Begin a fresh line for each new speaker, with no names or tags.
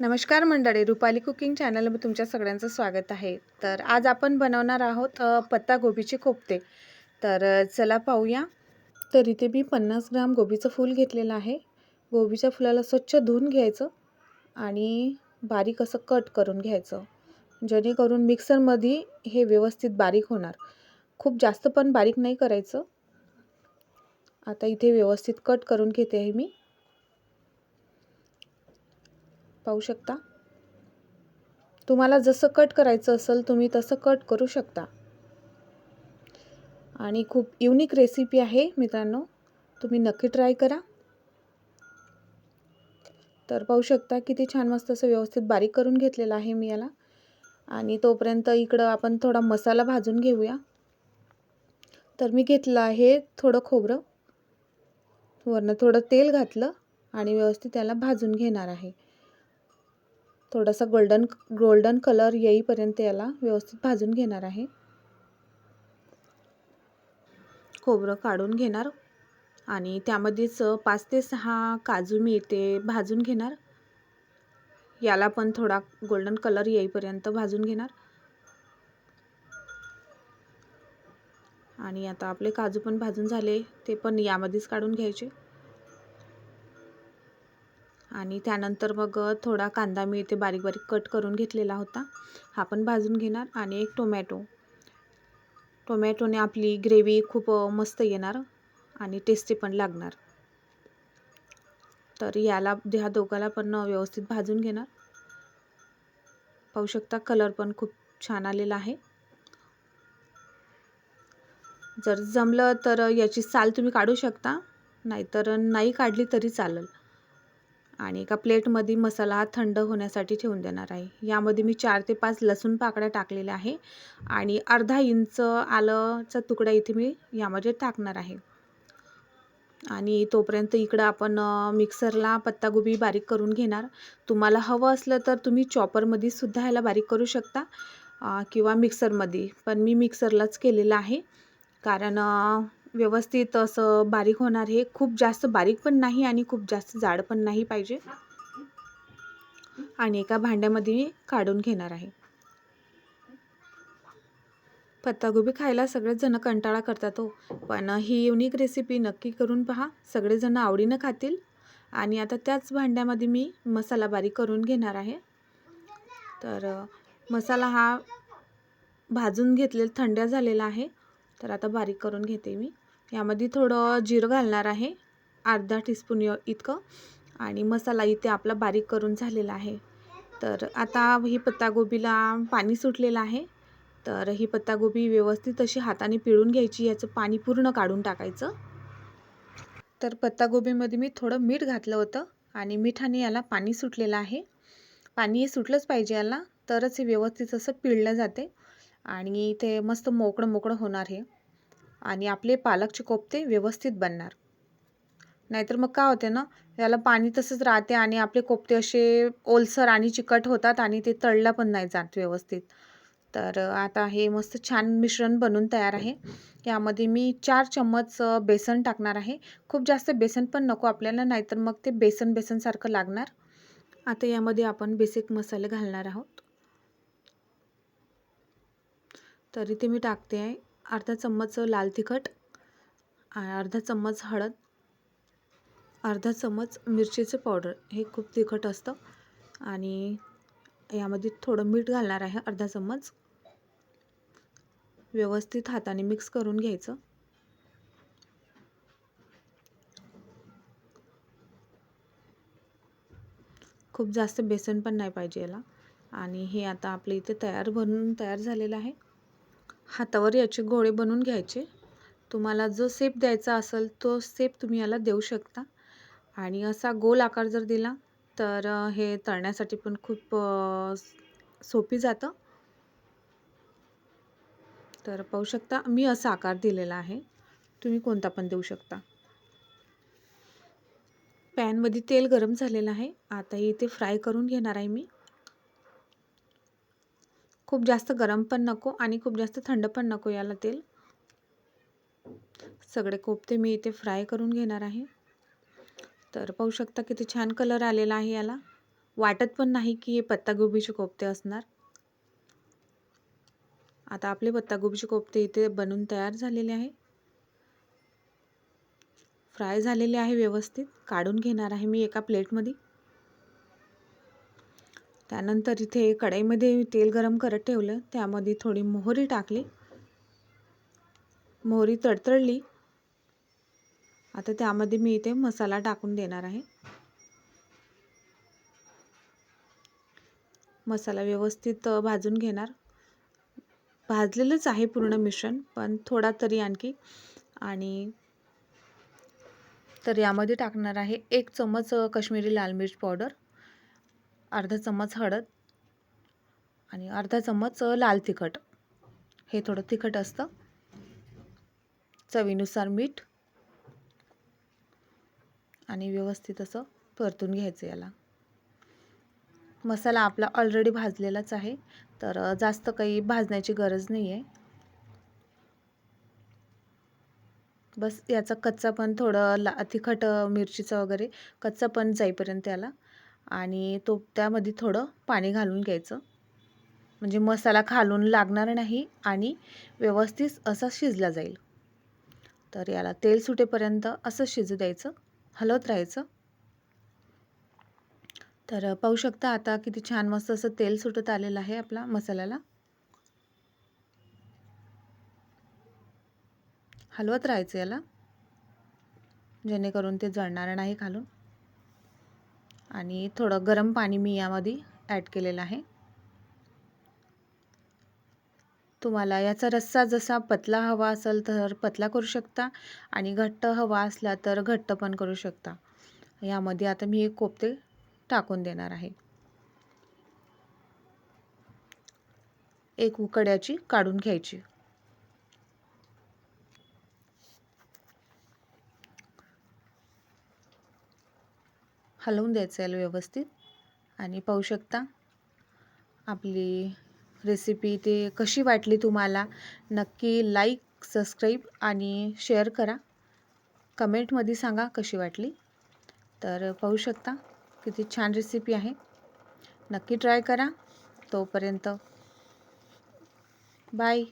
नमस्कार मंडळी रुपाली कुकिंग चॅनलमध्ये तुमच्या सगळ्यांचं स्वागत आहे. तर आज आपण बनवणार आहोत पत्ता गोबीचे कोफ्ते. तर चला पाहूया. तर इथे मी पन्नास ग्राम गोबीचं फूल घेतलेलं आहे. गोबीच्या फुलाला स्वच्छ धुवून घ्यायचं आणि बारीक असं कट करून घ्यायचं जेणेकरून मिक्सरमध्ये हे व्यवस्थित बारीक होणार. खूप जास्त पण बारीक नाही करायचं. आता इथे व्यवस्थित कट करून घेते आहे मी. पाहू शकता? तुम्हाला जसं कट करायचं असेल तुम्ही तसं कट करू शकता. आणि खूप युनिक रेसिपी आहे मित्रांनो. तुम्ही नक्की ट्राय करा. तर पाहू शकता किती छान मस्त असं व्यवस्थित बारीक करून घेतलेलं आहे मी याला. आणि तोपर्यंत इकडं आपण थोडा मसाला भाजून घेऊया. तर मी घेतलं आहे थोडं खोबरं. वरनं थोडं तेल घातलं आणि व्यवस्थित त्याला भाजून घेणार आहे. थोडासा गोल्डन गोल्डन कलर येईपर्यंत याला व्यवस्थित भाजून घेणार आहे. खोबरं काढून घेणार आणि त्यामध्येच पाच ते सहा काजू मी ते भाजून घेणार. याला पण थोडा गोल्डन कलर येईपर्यंत भाजून घेणार. आणि आता आपले काजू पण भाजून झाले ते पण यामध्येच काढून घ्यायचे. आणि त्यानंतर मग थोडा कांदा मी इथे बारीक बारीक कट करून घेतलेला होता. हा पण भाजून घेणार आणि एक टोमॅटो. टोमॅटोने आपली ग्रेव्ही खूप मस्त येणार आणि टेस्टी पण लागणार. तर याला ह्या दोघाला पण व्यवस्थित भाजून घेणार. पाहू शकता कलर पण खूप छान आलेला आहे. जर जमलं तर याची साल तुम्ही काढू शकता. नाहीतर नाही काढली तरी चालेल. आणि एका प्लेटमध्ये मसाला हा थंड होण्यासाठी ठेवून देणार आहे. यामध्ये मी चार ते पाच लसूण पाकळ्या टाकलेल्या आहे आणि अर्धा इंच आलंचा तुकडा इथे मी यामध्ये टाकणार आहे. आणि तोपर्यंत इकडं आपण मिक्सरला पत्तागोबी बारीक करून घेणार. तुम्हाला हवं असलं तर तुम्ही चॉपरमध्ये सुद्धा ह्याला बारीक करू शकता किंवा मिक्सरमध्ये. पण मी मिक्सरलाच केलेलं आहे. कारण व्यवस्थित असं बारीक होणार हे खूप जास्त बारीक पण नाही आणि खूप जास्त जाड पण नाही पाहिजे. आणि एका भांड्यामध्ये मी काढून घेणार आहे. पत्तागोबी खायला सगळेच कंटाळा करतात हो. पण ही युनिक रेसिपी नक्की करून पहा. सगळेजण आवडीनं खातील. आणि आता त्याच भांड्यामध्ये मी मसाला बारीक करून घेणार आहे. तर मसाला हा भाजून घेतलेला थंड झालेला आहे. तर आता बारीक करून घेते मी. यामध्ये थोडं जिरं घालणार आहे. अर्धा टीस्पून इतकं. आणि मसाला इथे आपला बारीक करून झालेला आहे. तर आता ही पत्तागोबीला पाणी सुटलेलं आहे. तर ही पत्तागोबी व्यवस्थित अशी हाताने पिळून घ्यायची. याचं पाणी पूर्ण काढून टाकायचं. तर पत्तागोबीमध्ये मी थोडं मीठ घातलं होतं. आणि मिठाने याला पाणी सुटलेलं आहे. पाणी हे सुटलंच पाहिजे याला. तरच हे व्यवस्थित असं पिळलं जाते. आणि ते मस्त मोकळं मोकळं होणार हे. आणि आपले पालकचे कोफ्ते व्यवस्थित बनणार. नाहीतर मग काय होते ना याला पाणी तसंच राहते आणि आपले कोफ्ते असे ओलसर आणि चिकट होतात आणि ते तळला पण नाही जात व्यवस्थित. तर आता हे मस्त छान मिश्रण बनून तयार आहे. यामध्ये मी चार चम्मच बेसन टाकणार आहे. खूप जास्त बेसन पण नको आपल्याला नाहीतर मग ते बेसन बेसनसारखं लागणार. आता यामध्ये आपण बेसिक मसाले घालणार आहोत. तर इथे मी टाकते आहे. अर्धा चम्मच लाल तिखट अर्धा चम्मच हळद अर्धा चम्मच मिरचीचं पावडर. हे खूप तिखट असतं. आणि यामध्ये थोडं मीठ घालणार आहे अर्धा चम्मच. व्यवस्थित हाताने मिक्स करून घ्यायचं. खूप जास्त बेसन पण नाही पाहिजे याला. आणि हे आता आपल्या इथे तयार बनून तयार झालेलं आहे. हातावर याचे गोळे बनवून घ्यायचे. तुम्हाला जो सेप द्यायचा असेल तो सेप तुम्ही याला देऊ शकता. आणि असा गोल आकार जर दिला तर हे तळण्यासाठी पण खूप सोपी जातं. तर पाहू शकता मी असा आकार दिलेला आहे. तुम्ही कोणता पण देऊ शकता. पॅनमध्ये तेल गरम झालेलं आहे. आता इथे फ्राय करून घेणार आहे मी. खूप जास्त गरम पण नको आणि खूप जास्त थंड पण नको याला तेल. सगळे कोफ्ते मी इथे फ्राय करून घेणार आहे. तर पाहू शकता किती छान कलर आलेला आहे याला. वाटत पण नाही की हे पत्तागोबीचे कोफ्ते असणार. आता आपले पत्तागोबीचे कोफ्ते इथे बनून तयार झालेले आहे. फ्राय झालेले आहे व्यवस्थित. काढून घेणार आहे मी एका प्लेटमध्ये त्यानंतर इथे कढईमध्ये तेल गरम करत ठेवलं. त्यामध्ये थोडी मोहरी टाकली. मोहरी तडतडली. आता त्यामध्ये मी इथे मसाला टाकून देणार आहे. मसाला व्यवस्थित भाजून घेणार. भाजलेलंच आहे पूर्ण मिश्रण पण थोडा तरी आणखी. आणि तर यामध्ये टाकणार आहे एक चम्मच कश्मीरी लाल मिर्च पावडर. अर्धा चम्मच हळद आणि अर्धा चम्मच लाल तिखट. हे थोडं तिखट असतं. चवीनुसार मीठ आणि व्यवस्थित असं परतून घ्यायचं याला. मसाला आपला ऑलरेडी भाजलेलाच आहे तर जास्त काही भाजण्याची गरज नाही आहे बस याचा कच्चा पण थोडं ला तिखट मिरचीचं वगैरे कच्चा पण जाईपर्यंत याला. आणि तो त्यामध्ये थोडं पाणी घालून घ्यायचं. म्हणजे मसाला खालून लागणार नाही आणि व्यवस्थित असा शिजला जाईल. तर याला तेल सुटेपर्यंत असं शिजू द्यायचं हलवत राहायचं. तर पाहू शकता आता किती छान मस्त असं तेल सुटत आलेलं आहे आपला मसाल्याला. हलवत राहायचं याला. जेणेकरून ते जळणार नाही खालून. आणि थोडं गरम पाणी मी यामध्ये ॲड केलेलं आहे. तुम्हाला याचा रस्सा जसा पतला हवा असेल तर पतला करू शकता आणि घट्ट हवा असला तर घट्ट पण करू शकता. यामध्ये आता मी एक कोपते टाकून देणार आहे. एक उकड्याची काढून घ्यायची. हलवून द्यायचं याला व्यवस्थित. आणि पाहू शकता आपली रेसिपी ते कशी वाटली तुम्हाला? नक्की लाईक सबस्क्राईब आणि शेअर करा. कमेंटमध्ये सांगा कशी वाटली. तर पाहू शकता किती छान रेसिपी आहे. नक्की ट्राय करा. तोपर्यंत बाय